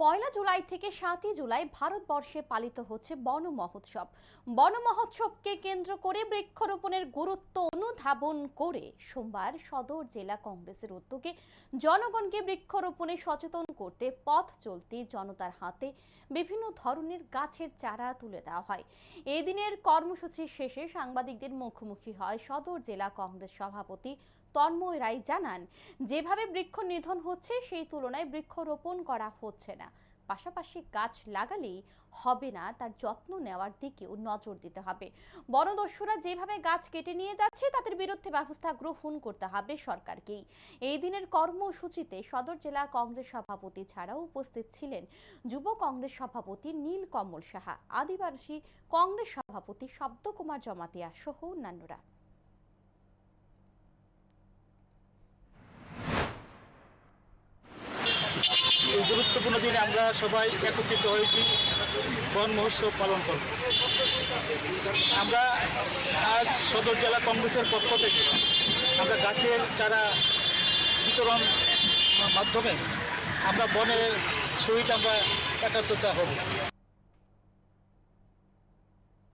পয়লা জুলাই থেকে সাতই জুলাই ভারতবর্ষে পালিত হচ্ছে বন মহোৎসব। বন মহোৎসবকে কেন্দ্র করে বৃক্ষরোপণের গুরুত্ব অনুধাবন করে সোমবার সদর জেলা কংগ্রেসের উদ্যোগে জনগণকে বৃক্ষরোপণে সচেতন করতে পথ চলতি জনতার হাতে বিভিন্ন ধরনের গাছের চারা তুলে দেওয়া হয়। এই দিনের কর্মসূচি শেষে সাংবাদিকদের মুখোমুখি হয় সদর জেলা কংগ্রেস সভাপতি তন্ময় রায় জানান, যেভাবে বৃক্ষ নিধন হচ্ছে, সেই তুলনায় বৃক্ষরোপণ করা হচ্ছে না। পাশাপাশি গাছ লাগালেই হবে না, তার যত্ন নেওয়ার দিকেও নজর দিতে হবে। বনদস্যুরা যেভাবে গাছ কেটে নিয়ে যাচ্ছে, তাদের বিরুদ্ধে ব্যবস্থা গ্রহণ করতে হবে সরকারকেই। এই দিনের কর্মসূচিতে সদর জেলা কংগ্রেস সভাপতি ছাড়াও উপস্থিত ছিলেন যুব কংগ্রেস সভাপতি নীল কমল সাহা, আদিবাসী কংগ্রেস সভাপতি শব্দকুমার জমাতিয়া সহ অন্যান্যরা। এই গুরুত্বপূর্ণ দিনে আমরা সবাই একত্রিত হয়েছি, বন মহোৎসব পালন করব। আমরা আজ সদর জেলা কংগ্রেসের পক্ষ থেকে আমরা গাছের চারা বিতরণ মাধ্যমে আমরা বনের সহিত আমরা একাত্মতা হব।